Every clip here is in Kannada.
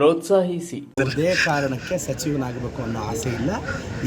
ಪ್ರೋತ್ಸಾಹಿಸಿ. ಅದೇ ಕಾರಣಕ್ಕೆ ಸಚಿವನಾಗಬೇಕು ಅನ್ನೋ ಆಸೆ ಇಲ್ಲ.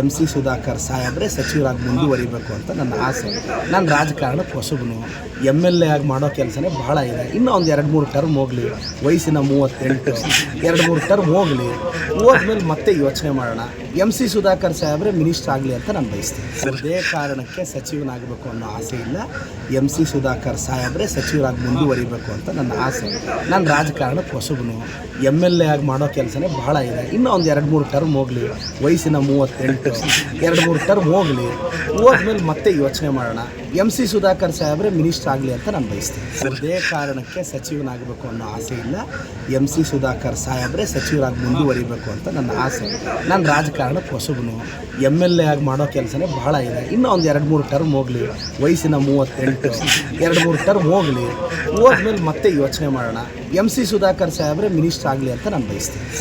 ಎಂ ಸಿ ಸುಧಾಕರ್ ಸಾಹೇಬ್ರೆ ಸಚಿವರಾಗಿ ಮುಂದುವರಿಬೇಕು ಅಂತ ನನ್ನ ಆಸೆ. ನಾನು ರಾಜಕಾರಣ ಹೊಸಬನು. ಎಂ ಎಲ್ ಎ ಆಗಿ ಮಾಡೋ ಕೆಲಸನೇ ಬಹಳ ಇದೆ. ಇನ್ನೂ ಒಂದು ಎರಡು ಮೂರು ಟರ್ಮ್ ಹೋಗಲಿ. ವಯಸ್ಸಿನ ಮೂವತ್ತೆಂಟು. ಎರಡು ಮೂರು ಟರ್ಮ್ ಹೋಗಲಿ. ಹೋದ್ಮೇಲೆ ಮತ್ತೆ ಯೋಚನೆ ಮಾಡೋಣ. ಎಂ ಸಿ ಸುಧಾಕರ್ ಸಾಹೇಬ್ರೆ ಮಿನಿಸ್ಟರ್ ಆಗಲಿ ಅಂತ ನಾನು ಬಯಸ್ತೀನಿ. ಅದೇ ಕಾರಣಕ್ಕೆ ಸಚಿವನಾಗಬೇಕು ಅನ್ನೋ ಆಸೆ ಇಲ್ಲ. ಎಂ ಸಿ ಸುಧಾಕರ್ ಸಾಹೇಬ್ರೆ ಸಚಿವರಾಗಿ ಮುಂದುವರಿಬೇಕು ಅಂತ ನನ್ನ ಆಸೆ. ನಾನು ರಾಜಕಾರಣ ಹೊಸಬನು. ಎಂ ಎಲ್ ಎ ಆಗಿ ಮಾಡೋ ಕೆಲಸನೇ ಭಾಳ ಇದೆ. ಇನ್ನೂ ಒಂದು ಎರಡು ಮೂರು ಟರ್ಮ್ ಹೋಗಲಿ. ವಯಸ್ಸಿನ ಮೂವತ್ತೆಂಟು, ಎರಡು ಮೂರು ಟರ್ಮ್ ಹೋಗಲಿ. ಹೋದ್ಮೇಲೆ ಮತ್ತೆ ಯೋಚನೆ ಮಾಡೋಣ. ಎಂ ಸಿ ಸುಧಾಕರ್ ಸಾಹೇಬ್ರೆ ಮಿನಿಸ್ಟರ್ ಆಗಲಿ ಅಂತ ನಾನು ಬಯಸ್ತೀನಿ. ಅದೇ ಕಾರಣಕ್ಕೆ ಸಚಿವನಾಗಬೇಕು ಅನ್ನೋ ಆಸೆ ಇಲ್ಲ. ಎಂ ಸಿ ಸುಧಾಕರ್ ಸಾಹೇಬ್ರೆ ಸಚಿವರಾಗಿ ಮುಂದುವರಿಬೇಕು ಅಂತ ನನ್ನ ಆಸೆ. ನಾನು ರಾಜಕಾರಣಕ್ಕೆ ಹೊಸಬನು. ಎಂ ಎಲ್ ಎ ಆಗಿ ಮಾಡೋ ಕೆಲಸನೇ ಬಹಳ ಇದೆ. ಇನ್ನೂ ಒಂದು ಎರಡು ಮೂರು ಟರ್ಮ್ ಹೋಗಲಿ. ವಯಸ್ಸಿನ ಮೂವತ್ತೆಂಟು, ಎರಡು ಮೂರು ಟರ್ಮ್ ಹೋಗಲಿ. ಹೋದ್ಮೇಲೆ ಮತ್ತೆ ಯೋಚನೆ ಮಾಡೋಣ. ಎಂ ಸಿ ಸುಧಾಕರ್ ಸಾಹೇಬ್ರೆ ಮಿನಿಸ್ಟರ್ ಆಗಲಿ ಅಂತ ನಾನು ಬಯಸ್ತೀನಿ.